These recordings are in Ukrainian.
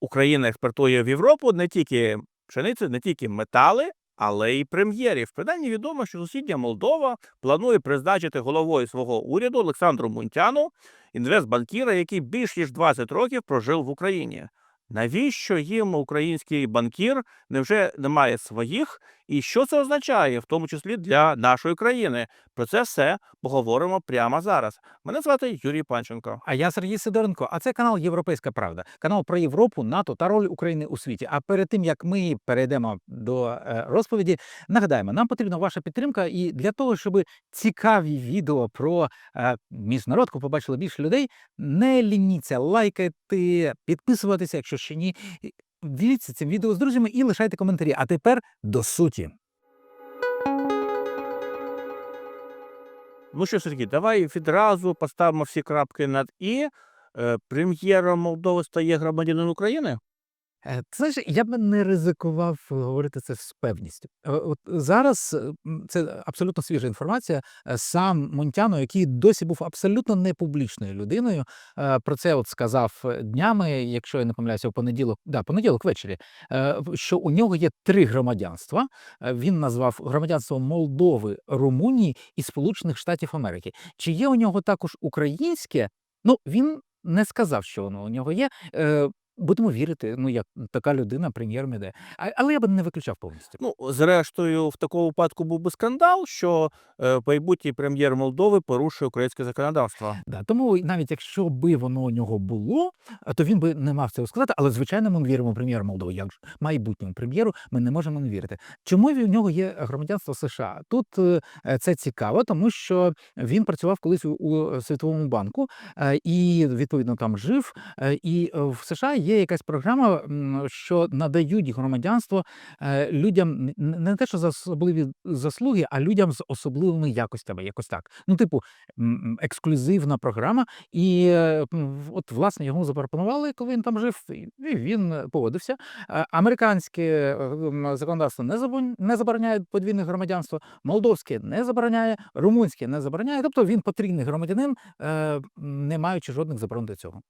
Україна експортує в Європу не тільки пшеницю, не тільки метали, але й прем'єрів. Принаймні відомо, що сусідня Молдова планує призначити головою свого уряду Олександру Мунтяну, інвестбанкіра, який більш ніж 20 років прожив в Україні. Навіщо їм український банкір? Невже немає своїх? І що це означає, в тому числі для нашої країни? Про це все поговоримо прямо зараз. Мене звати Юрій Панченко. А я Сергій Сидоренко. А це канал Європейська Правда, канал про Європу, НАТО та роль України у світі. А перед тим як ми перейдемо до е, розповіді, нагадаємо, нам потрібна ваша підтримка, і для того, щоб цікаві відео про е, міжнародку побачили більше людей, не лініться лайкати, підписуватися, якщо ще ні. Діліться цим відео з друзями і лишайте коментарі. А тепер до суті. Ну що, Сергій, давай відразу поставимо всі крапки над і. Е, Прем'єром Молдови стає громадянин України. Е, знаєш, я б не ризикував говорити це з певністю. Е, От зараз е, це абсолютно свіжа інформація. Е, Сам Монтяно, який досі був абсолютно не публічною людиною, е, про це от сказав е, днями, якщо я не помиляюся, у понеділок, да, понеділок ввечері, е, що у нього є три громадянства. Е, Він назвав громадянство Молдови, Румунії і Сполучених Штатів Америки. Чи є у нього також українське? Ну він не сказав, що воно у нього є. Е, Будемо вірити, ну як така людина прем'єром іде. А- Але я би не виключав повністю. Ну, зрештою, в такому випадку був би скандал, що е, майбутній прем'єр Молдови порушує українське законодавство. Да, тому навіть якщо би воно у нього було, то він би не мав цього сказати. Але звичайно, ми віримо прем'єру Молдови, як ж майбутньому прем'єру. Ми не можемо не вірити. Чому в нього є громадянство США? Тут е, е, це цікаво, тому що він працював колись у, у Світовому банку е, і відповідно там жив. Е, І е, в США є якась програма, що надають громадянство е, людям не те, що за особливі заслуги, а людям з особливими якостями. Якось так. Ну, типу, ексклюзивна програма. І е, от власне йому запропонували, коли він там жив, і він погодився. Е, Американське законодавство не забороняє подвійне громадянство, молдовське не забороняє, румунське не забороняє. Тобто він потрійний громадянин, не маючи жодних заборон до цього.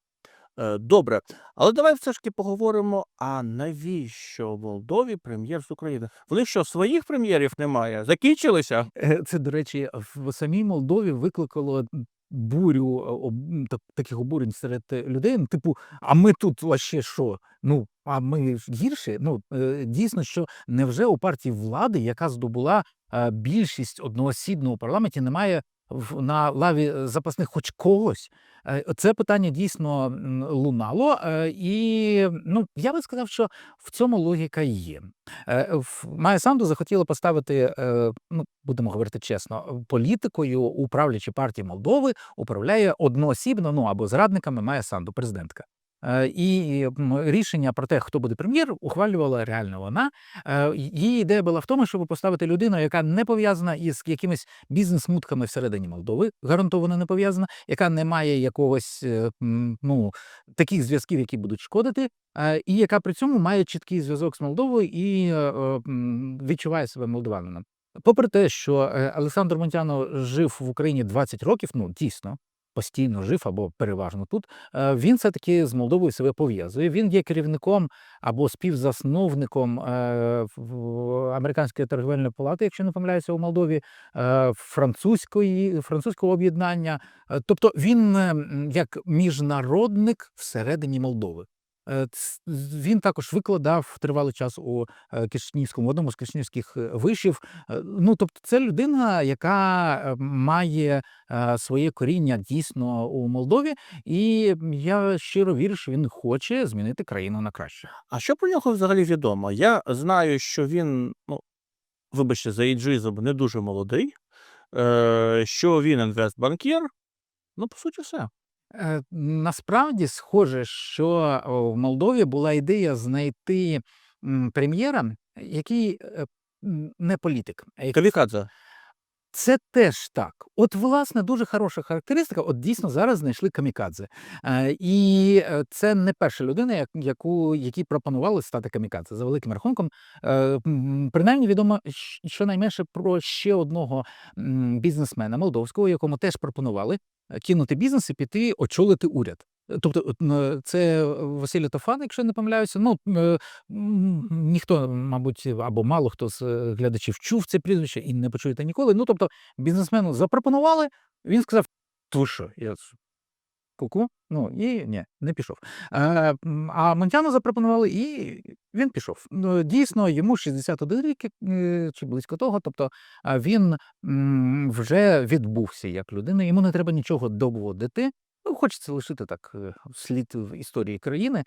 Е, Добре, але давай все ж таки поговоримо: а навіщо в Молдові прем'єр з України? Вони що, своїх прем'єрів немає? Закінчилися? Е, Це, до речі, в самій Молдові викликало бурю е, об- так- таких обурень серед людей. Ну, типу, а ми тут вообще що? Ну, а ми ж гірші? Ну, дійсно, що невже у партії влади, яка здобула більшість одноосібно у парламенті, немає на лаві е, запасних хоч когось? Е, Це питання дійсно лунало, е, і ну, я би сказав, що в цьому логіка є. Майя Санду захотіла поставити, ну будемо говорити чесно, політикою у правлячій партії Молдови управляє одноосібно, ну або зрадниками Майя Санду, президентка. Е, І рішення про те, хто буде прем'єр, ухвалювала реально вона. Е, Її ідея була в тому, щоб поставити людину, яка не пов'язана із якимись бізнес-мутками всередині Молдови, гарантовано не пов'язана, яка не має якогось е, ну, таких зв'язків, які будуть шкодити, і яка при цьому має чіткий зв'язок з Молдовою і відчуває себе молдаванином. Попри те, що Олександр Монтяно жив в Україні 20 років, ну дійсно. Постійно жив або переважно тут. е, Він все таки з Молдовою себе пов'язує. Він є керівником або співзасновником е, американської торгівельної палати, якщо не помиляюся, у Молдові, е, французької французького об'єднання. Тобто він як міжнародник всередині Молдови. Е, Він також викладав тривалий час у е, Кишнівському, одному з кишнівських е, вишів. Ну, тобто, це людина, яка е, має своє коріння дійсно у Молдові, і я щиро вірю, що він хоче змінити країну на краще. А що про нього взагалі відомо? Я знаю, що він, ну, вибачте, за іджизм не дуже молодий, що він інвестбанкір. Ну, по суті, все. Е, Насправді схоже, що в Молдові була ідея знайти прем'єра, який е, не політик, Камікадзе. Це теж так. От, власне, дуже хороша характеристика. От дійсно зараз знайшли камікадзе. Е, і е, це не перша людина, яку, якій пропонували стати камікадзе. За великим рахунком. Е, принаймні відомо щонайменше про ще одного бізнесмена молдовського, якому теж пропонували кинути бізнес і піти очолити уряд. Тобто, це Василь Тофан, якщо я не помиляюся. Ну е, ніхто, мабуть, або мало хто з е, глядачів чув це прізвище і не почуєте ніколи. Ну тобто, бізнесмену запропонували, він сказав: «Ти що, я ку-ку? Ну і ні, не пішов. Е, м, а Монтяну запропонували, і він пішов. Ну, дійсно, йому 61 рік е, чи близько того. Тобто він вже відбувся як людина, йому не треба нічого доводити. Хочеться лишити так е, слід в історії країни.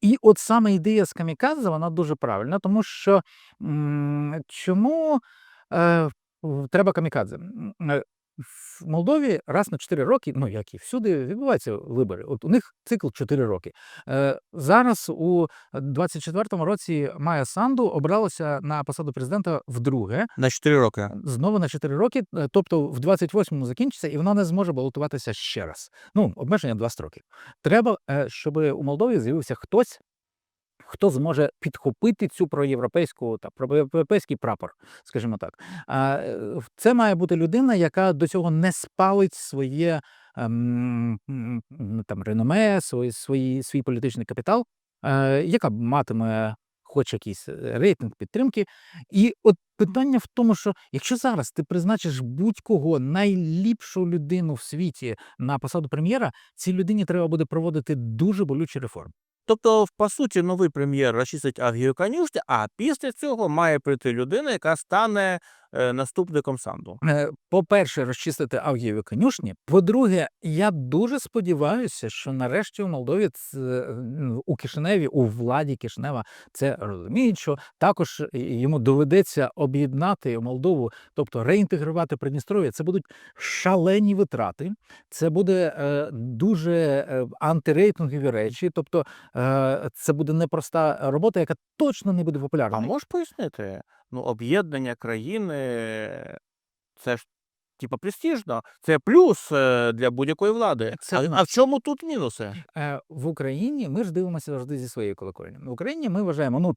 І от саме ідея з камікадзе, вона дуже правильна, тому що чому е, треба камікадзе? Е, В Молдові раз на 4 роки, ну як і всюди, відбуваються вибори. От у них цикл 4 роки. Е, зараз у 24-му році Майя Санду обралася на посаду президента вдруге На 4 роки. знову на 4 роки, е, тобто в 28-му закінчиться, і вона не зможе балотуватися ще раз. Ну, обмеження 20 років. Треба, е, щоб у Молдові з'явився хтось, хто зможе підхопити цю проєвропейську та проєвропейський прапор, скажімо так. Е, це має бути людина, яка до цього не спалить своє ем, там реноме, свої, свої, свій політичний капітал, е, яка матиме хоч якийсь е, рейтинг підтримки. І от питання в тому, що якщо зараз ти призначиш будь-кого найліпшу людину в світі на посаду прем'єра, цій людині треба буде проводити дуже болючі реформи. Тобто, по суті, новий прем'єр розчистить Авгію конюшню, а після цього має прийти людина, яка стане наступником Санду. Е, По-перше, розчистити Авгієві конюшні. По-друге, я дуже сподіваюся, що нарешті у Молдові у Кишиневі, у владі Кишинева це розуміють, що також йому доведеться об'єднати Молдову, тобто реінтегрувати Придністров'я. Це будуть шалені витрати, це буде е, дуже е, антирейтингові речі. Тобто е, це буде непроста робота, яка точно не буде популярна. А можеш пояснити? Ну, об'єднання країни це ж типа престижно, це плюс е, для будь-якої влади. Це а, а в чому тут мінуси? Е, В Україні ми ж дивимося завжди зі своєї колокольні. В Україні ми вважаємо, ну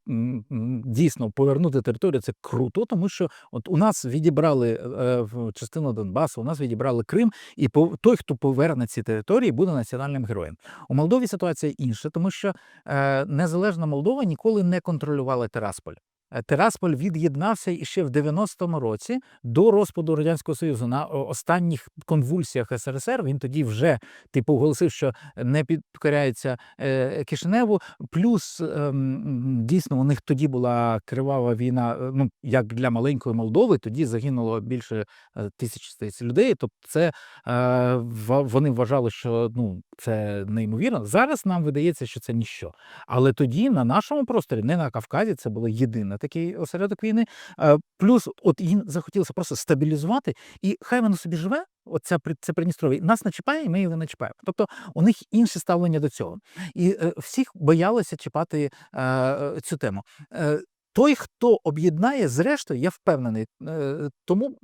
дійсно повернути територію це круто, тому що от у нас відібрали е, частину Донбасу, у нас відібрали Крим, і той, хто поверне ці території, буде національним героєм. У Молдові ситуація інша, тому що е, незалежна Молдова ніколи не контролювала Терасполь. Е, Терасполь від'єднався іще в 90-му році до розпаду радянського союзу на останніх конвульсіях СРСР. Він тоді вже типу оголосив, що не підкоряється е, Кишиневу. Плюс ем, дійсно у них тоді була кривава війна. е, Ну як для маленької Молдови, тоді загинуло більше здається, людей. Тобто, це вони вважали, що ну це неймовірно. Зараз нам видається, що це ніщо. Але тоді на нашому просторі, не на Кавказі, це було єдине такий осередок війни. Е, Плюс, от їм захотілося просто стабілізувати, і хай воно собі живе. Оця це Придністров'я нас не чіпає, і ми його не чіпаємо. Тобто у них інше ставлення до цього. І е, всіх боялися чіпати е, цю тему. Е, той, хто об'єднає, зрештою, я впевнений, е, тому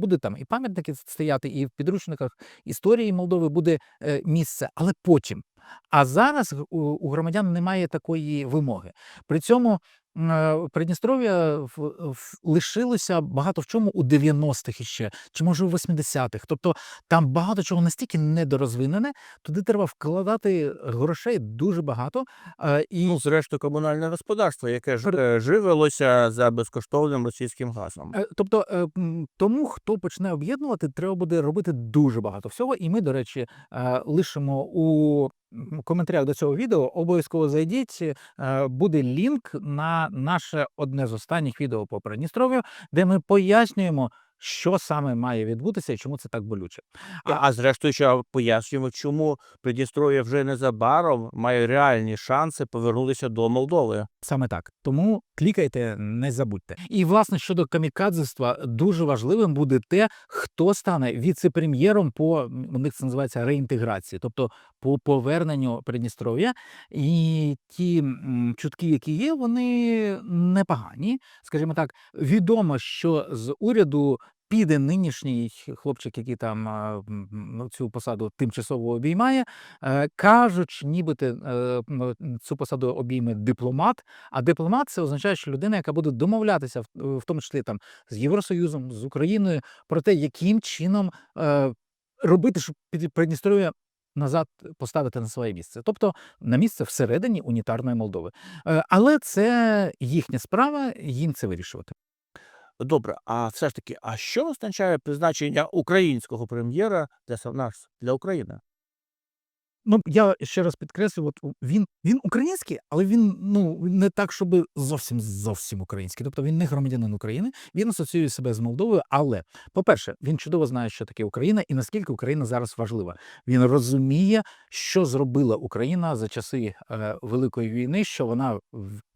буде там і пам'ятники стояти, і в підручниках історії Молдови буде е, місце, але потім. А зараз у, у громадян немає такої вимоги. При цьому Придністров'я в- лишилося багато в чому у 90-х іще, чи може у 80-х. Тобто там багато чого настільки недорозвинене, туди треба вкладати грошей дуже багато. е, І Ну, зрештою, комунальне господарство, яке ж е, живилося за безкоштовним російським газом. Е, Тобто, тому хто почне об'єднувати, треба буде робити дуже багато всього. І ми, до речі, лишимо у коментарях до цього відео. Обов'язково зайдіть. е, Буде лінк на наше одне з останніх відео по Придністров'ю, де ми пояснюємо, що саме має відбутися і чому це так болюче. А, а зрештою, ще пояснюємо, чому Придністров'я вже незабаром має реальні шанси повернутися до Молдови. Саме так. Тому клікайте, не забудьте. І власне щодо камікадзества, дуже важливим буде те, хто стане віце-прем'єром по у них це називається реінтеграції, тобто по поверненню Придністров'я. І ті м, чутки, які є, вони непогані. Скажімо так, відомо, що з уряду. Піде нинішній хлопчик, який там м, цю посаду тимчасово обіймає, Е, кажуть, нібито е, цю посаду обійме дипломат. А дипломат це означає, що людина, яка буде домовлятися, в, в тому числі там з Євросоюзом, з Україною, про те, яким чином е, робити, щоб Придністров'я назад поставити на своє місце, тобто на місце всередині унітарної Молдови. Е, Але це їхня справа, їм це вирішувати. Добре, а все ж таки, а що означає призначення українського прем'єра для нас, для України? Ну, я ще раз підкреслю, от він, він український, але він ну не так, щоб зовсім зовсім український. Тобто він не громадянин України, він асоціює себе з Молдовою. Але, по-перше, він чудово знає, що таке Україна і наскільки Україна зараз важлива. Він розуміє, що зробила Україна за часи е, Великої війни, що вона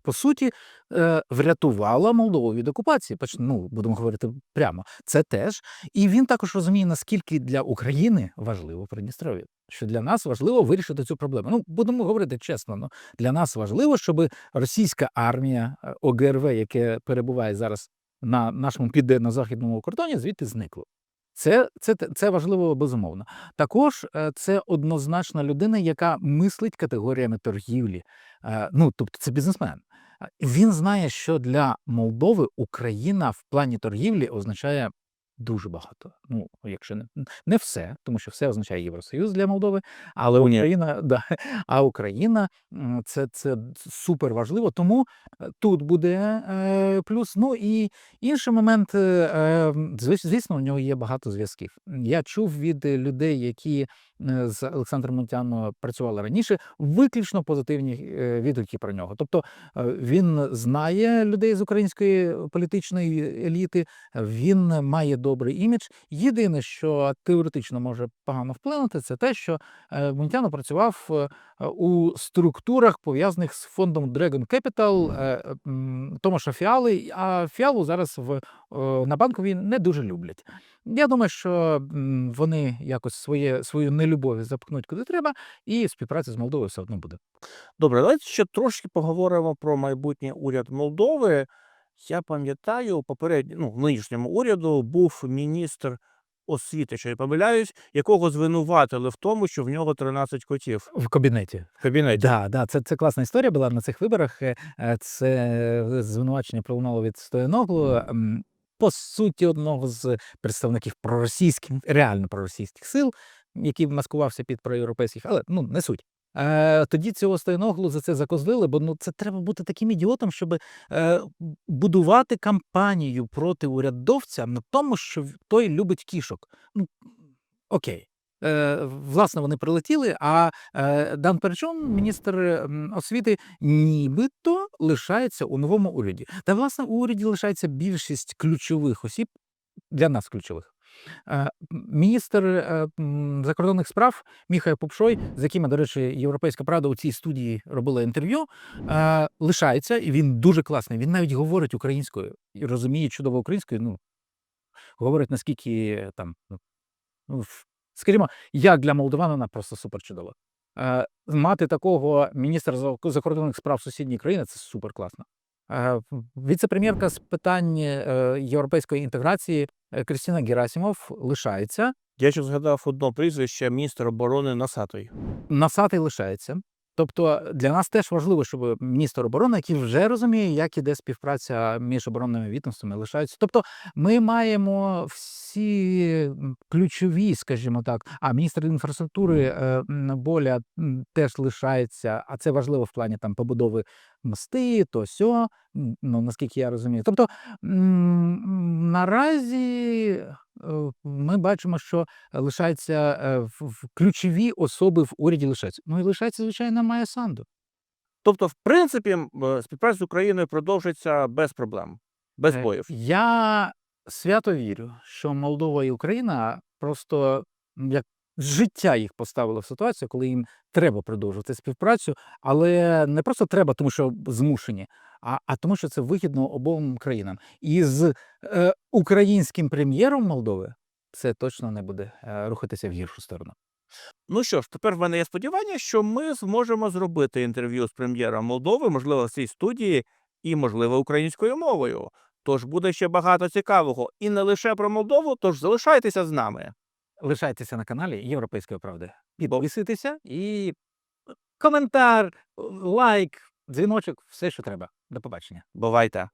по суті е, врятувала Молдову від окупації. Ну, будемо говорити прямо. Це теж. І він також розуміє, наскільки для України важливо Придністров'я. Що для нас важливо вирішити цю проблему. Ну, будемо говорити чесно. Ну, для нас важливо, щоб російська армія е, ОГРВ, яке перебуває зараз на нашому південно-західному кордоні, звідти зникло. Це, це, це важливо безумовно. Також е, це однозначна людина, яка мислить категоріями торгівлі. Е, Ну, тобто, це бізнесмен. Е, Він знає, що для Молдови Україна в плані торгівлі означає дуже багато. Ну, якщо не, не все, тому що все означає Євросоюз для Молдови, але Унія. Україна, да, а Україна це, це супер важливо. Тому е, тут буде е, плюс. Ну і інший момент, е, е, звісно, у нього є багато зв'язків. Я чув від людей, які з Олександром Монтяно працювали раніше, виключно позитивні е, відгуки про нього. Тобто е, він знає людей з української політичної еліти, він має добрий імідж. Єдине, що теоретично може погано вплинути, це те, що е, Монтяно працював е, у структурах, пов'язаних з фондом Dragon Capital е, Томаша Фіали, а Фіалу зараз в, е, на банковій не дуже люблять. Я думаю, що вони якось своє, свою нелюбов запхнуть куди треба, і співпраця з Молдовою все одно буде. Добре, давайте ще трошки поговоримо про майбутній уряд Молдови. Я пам'ятаю, попередньо, ну, в нинішньому уряду був міністр освіти, що я помиляюсь, якого звинуватили в тому, що в нього 13 котів В кабінеті. в кабінеті. Да, да, це, це класна історія була на цих виборах. Е, е, Це звинувачення пролунало від Стояноглу. По суті, одного з представників проросійських, реально проросійських сил, який маскувався під проєвропейських, але ну не суть. Е, тоді цього Стояноглу за це закозлили, бо ну це треба бути таким ідіотом, щоб е, будувати кампанію проти урядовця на тому, що той любить кішок. Ну окей. Е, власне, вони прилетіли, а е, Дан Перчон, міністр освіти, нібито лишається у новому уряді. Та власне у уряді лишається більшість ключових осіб для нас ключових. Е, Міністр закордонних справ Міхай Пупшой, з яким, до речі, Європейська Правда у цій студії робила інтерв'ю, лишається, і він дуже класний. Він навіть говорить українською і розуміє чудово українською. Ну, говорить наскільки там, ну, ну, скажімо, як для молдаванина просто супер чудово. Е, мати такого міністра закордонних справ сусідньої країни це супер класно. Е, віце-прем'єрка з питань е, європейської інтеграції Кристина Герасімов лишається. Я ще згадав одно прізвище міністр оборони Насатий. Насатий лишається. Тобто для нас теж важливо, щоб міністр оборони, який вже розуміє, як іде співпраця між оборонними відомствами, лишаються. Тобто ми маємо всі ключові, скажімо так, а міністр інфраструктури е, Боля теж лишається, а це важливо в плані там побудови мости, то сьо, ну наскільки я розумію. Тобто наразі е, ми бачимо, що лишаються е, в- ключові особи в уряді лишаються. Ну і лишається, звичайно, Майя Санду. Тобто, в принципі, е, співпраця з Україною продовжиться без проблем, без Е, боїв. Я свято вірю, що Молдова і Україна просто як життя їх поставило в ситуацію, коли їм треба продовжувати співпрацю, але не просто треба, тому що змушені, а, а тому, що це вигідно обом країнам. І з е, українським прем'єром Молдови це точно не буде е, рухатися в гіршу сторону. Ну що ж, тепер в мене є сподівання, що ми зможемо зробити інтерв'ю з прем'єром Молдови, можливо, в цій студії, і, можливо, українською мовою. Тож буде ще багато цікавого і не лише про Молдову, тож залишайтеся з нами. Лишайтеся на каналі Європейської правди. Підписуйтеся і коментар, лайк, дзвіночок, все, що треба. До побачення. Бувайте!